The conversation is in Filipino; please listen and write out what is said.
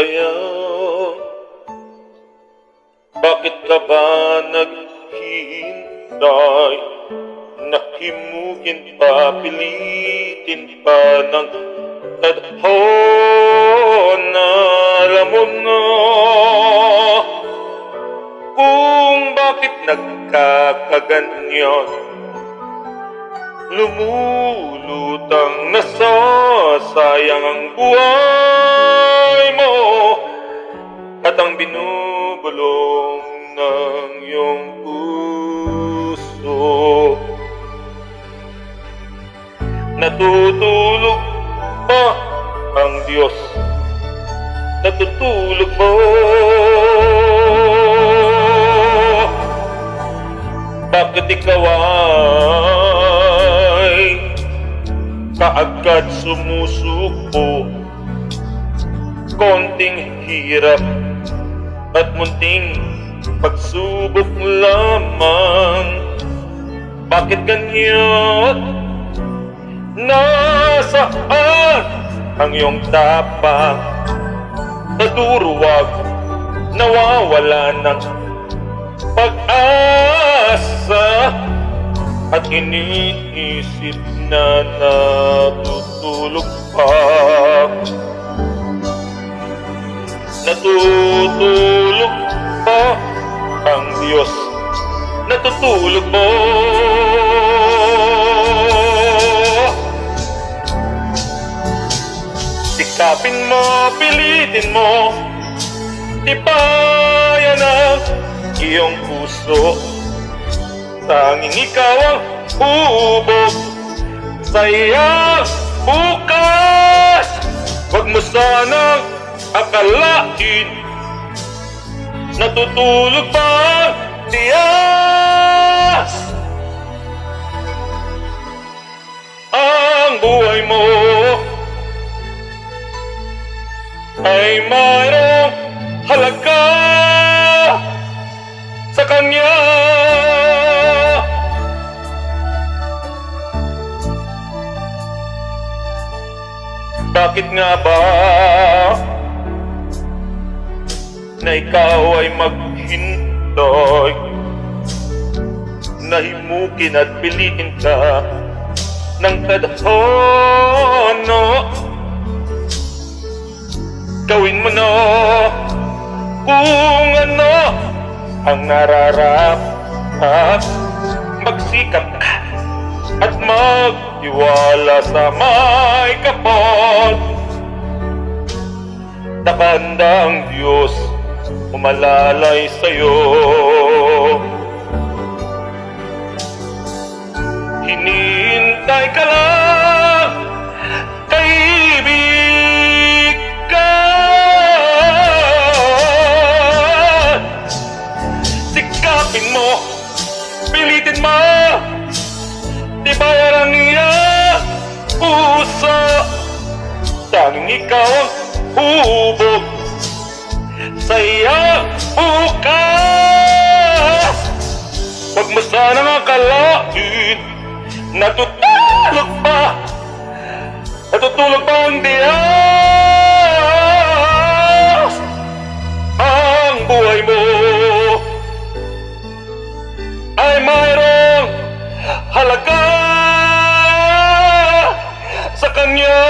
kaya? Bakit ka ba naghihintay? Nakimugin pa, pilitin pa ng tadhana Alam mo na kung bakit nagkakaganyan Lumulutang nasasayang ang buhay Natutulog pa ang Diyos. Natutulog mo Bakit ikaw ay kaagad sumusuko? Konting hirap at munting pagsubok lamang. Bakit ganyan? Nasaan ang iyong tapang Naduruwag, nawawala ng pag-asa. At iniisip na natutulog pa. Natutulog pa ang Diyos. Natutulog mo Sikapin mo, pilitin mo. Tibayan ang iyong puso. Tanging ikaw ang hubog Sayang bukas. Huwag mo sanang akalain. Natutulog pa ang tiyas Ang buhay mo ay mayroong halaga sa kanya. Bakit nga ba na ikaw ay maghintay Nahimukin at pilitin ka ng tadhana Gawin mo na. Kung ano ang nararapat Magsikap ka at magtiwala sa may kapal. Nakanda ang Diyos umalalay sa'yo. Hinihintay ka lang Sikapin mo, pilitin mo. Tibayan ang iyong puso. Tanging ikaw ang hubog Sa iyong bukas. Huwag mo sanang akalain Natutulog pa. Natutulog pa ang Diyos mayroong halaga Sa Kanya